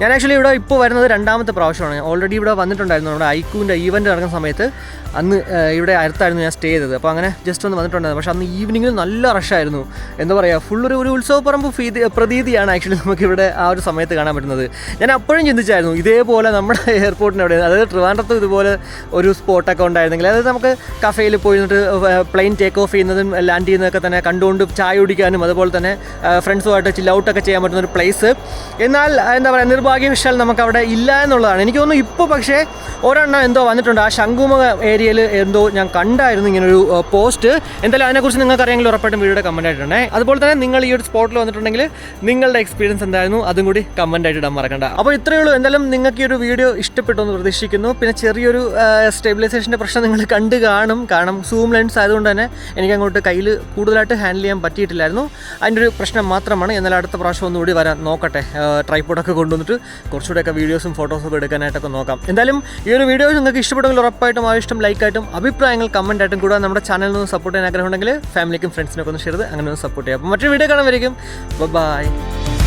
ഞാൻ ആക്ച്വലി ഇവിടെ ഇപ്പോൾ വരുന്നത് രണ്ടാമത്തെ പ്രാവശ്യമാണ്. ഓൾറെഡി ഇവിടെ വന്നിട്ടുണ്ടായിരുന്നു നമ്മുടെ ഐക്കുവിന്റെ ഈവന്റ് നടക്കുന്ന സമയത്ത്. അന്ന് ഇവിടെ അടുത്തായിരുന്നു ഞാൻ സ്റ്റേ ചെയ്തത്. അപ്പോൾ അങ്ങനെ ജസ്റ്റ് ഒന്ന് വന്നിട്ടുണ്ടായിരുന്നു. പക്ഷേ അന്ന് ഈവനിങ്ങിൽ നല്ല റഷായിരുന്നു എന്താ പറയുക ഫുൾ ഒരു ഉത്സവപ്പറമ്പ് ഫീതി പ്രതീതിയാണ് ആക്ച്വലി നമുക്കിവിടെ ആ ഒരു സമയത്ത് കാണാൻ പറ്റുന്നത്. ഞാൻ അപ്പോഴും ചിന്തിച്ചായിരുന്നു ഇതേപോലെ നമ്മുടെ എയർപോർട്ടിന് അവിടെ അതായത് ട്രിവാൻഡ്രത്തും ഇതുപോലെ ഒരു സ്പോട്ടൊക്കെ ഉണ്ടായിരുന്നെങ്കിൽ അതായത് നമുക്ക് കഫേയിൽ പോയിട്ട് പ്ലെയിൻ ടേക്ക് ഓഫ് ചെയ്യുന്നതും ലാൻഡ് ചെയ്യുന്നതൊക്കെ തന്നെ കണ്ടുകൊണ്ട് ചായ കുടിക്കാനും അതുപോലെ തന്നെ ഫ്രണ്ട്സുമായിട്ട് ചില്ല ഔട്ടൊക്കെ ചെയ്യാൻ പറ്റുന്ന ഒരു പ്ലേസ് എന്നാൽ എന്താ പറയുക നിർഭാഗ്യവശാൽ നമുക്ക് അവിടെ ഇല്ല എന്നുള്ളതാണ്. എനിക്ക് തോന്നുന്നു ഇപ്പോൾ പക്ഷേ ഒരെണ്ണം എന്തോ വന്നിട്ടുണ്ട്. ആ ശംഖുമുഖ ഏരിയയിൽ എന്തോ ഞാൻ കണ്ടായിരുന്നു ഇങ്ങനൊരു പോസ്റ്റ് എന്തായാലും അതിനെക്കുറിച്ച് നിങ്ങൾക്ക് അറിയാമെങ്കിൽ ഉറപ്പായിട്ടും വീഡിയോ കമന്റ് ആയിട്ടുണ്ടേ അതുപോലെ തന്നെ നിങ്ങൾ ഈ ഒരു സ്പോട്ടിൽ വന്നിട്ടുണ്ടെങ്കിൽ നിങ്ങളുടെ എക്സ്പീരിയൻസ് എന്തായിരുന്നു അതും കൂടി കമന്റ് ആയിട്ട് ഇടാൻ മറക്കണ്ട. അപ്പോൾ ഇത്രയേ ഉള്ളൂ. എന്തായാലും നിങ്ങൾക്ക് ഈ ഒരു വീഡിയോ ഇഷ്ടപ്പെട്ടു എന്ന് പ്രതീക്ഷിക്കുന്നു. പിന്നെ ചെറിയൊരു സ്റ്റെബിലൈസേഷന്റെ പ്രശ്നം നിങ്ങൾ കണ്ട് കാണും. കാരണം സൂം ലെൻസ് ആയതുകൊണ്ട് തന്നെ എനിക്ക് അങ്ങോട്ട് കയ്യിൽ കൂടുതലായിട്ട് ഹാൻഡിൽ ചെയ്യാൻ പറ്റിയിട്ടില്ലായിരുന്നു. അതിന്റെ ഒരു പ്രശ്നം മാത്രമാണ്. എന്നാൽ അടുത്ത പ്രാവശ്യം ഒന്നുകൂടി വരാൻ നോക്കട്ടെ. ട്രൈപ്പോഡൊക്കെ കൊണ്ടുവന്നിട്ട് കുറച്ചുകൂടെയൊക്കെ വീഡിയോസും ഫോട്ടോസും എടുക്കാനായിട്ടൊക്കെ നോക്കാം. എന്തായാലും ഈ ഒരു വീഡിയോ നിങ്ങൾക്ക് ഇഷ്ടപ്പെടുമെങ്കിൽ ഉറപ്പായിട്ടും ആ ഇഷ്ടം ലൈക്കായിട്ടും അഭിപ്രായങ്ങൾ കമന്റ് ആയിട്ടും കൂടാതെ നമ്മുടെ ചാനലിൽ നിന്ന് സപ്പോർട്ട് ചെയ്യാൻ ആഗ്രഹമുണ്ടെങ്കിൽ ഫാമിലിക്കും ഫ്രണ്ട്സിനൊക്കെ ഒന്ന് ഷെയർ ചെയ്ത് അങ്ങനെ ഒന്ന് സപ്പോർട്ട് ചെയ്യാം. അപ്പോൾ മറ്റൊരു വീഡിയോ കാണാൻ വരയ്ക്കും ബൈ